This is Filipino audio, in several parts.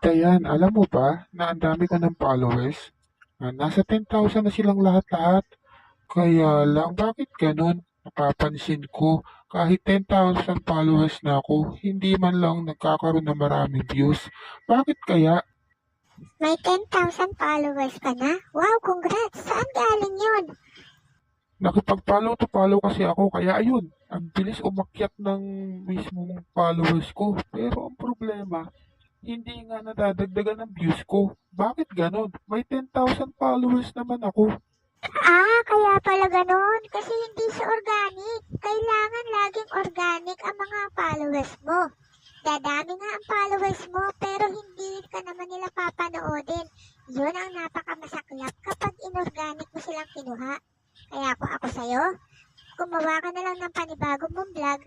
Dayan, alam mo ba na ang dami ko ng followers? Ah, nasa 10,000 na silang lahat-lahat. Kaya lang, bakit ganun? Napapansin ko, kahit 10,000 followers na ako, hindi man lang nagkakaroon ng maraming views. Bakit kaya? May 10,000 followers ka na? Wow, congrats! Saan galing yun? Nakipag-follow to follow kasi ako, kaya ayun, ang bilis umakyat ng mismong followers ko. Pero ang problema, hindi nga nadadagdagan ng views ko. Bakit ganon? May 10,000 followers naman ako. Ah, kaya pala ganun. Kasi hindi siya organic. Kailangan laging organic ang mga followers mo. Dadami nga ang followers mo, pero hindi ka naman nila papanoodin. Yun ang napakamasaklap kapag inorganic mo silang kinuha. Kaya kung ako sa'yo, gumawa ka na lang ng panibagong mong vlog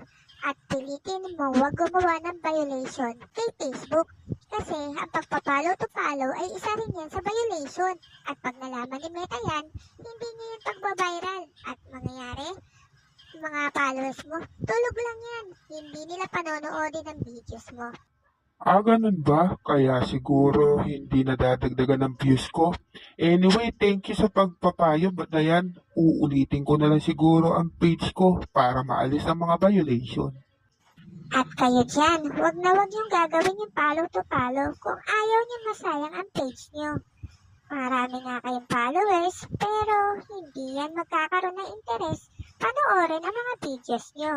at pilitin mo huwag gumawa ng violation kay Facebook. Kasi ang pagpapalo to follow ay isa rin yan sa violation. At pag nalaman ni Meta yan, hindi niya yung pagbabiral. At mangyayari, mga followers mo, tulog lang yan. Hindi nila panonoodin ang videos mo. Ah, ganun ba? Kaya siguro hindi nadadagdagan ng views ko. Anyway, thank you sa pagpapayo. But ayan, uulitin ko na lang siguro ang page ko para maalis ang mga violation. At kayo dyan, huwag na huwag yung gagawin yung follow to follow kung ayaw niyo masayang ang page niyo. Marami nga kayong followers, pero hindi yan magkakaroon ng interes panoorin ang mga videos niyo.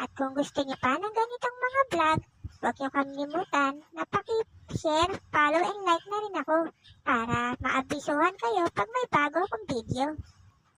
At kung gusto niyo pa ng ganitong mga vlog, huwag niyo kalimutan na paki-share, follow, and like na rin ako para maabisuhan kayo pag may bago akong video.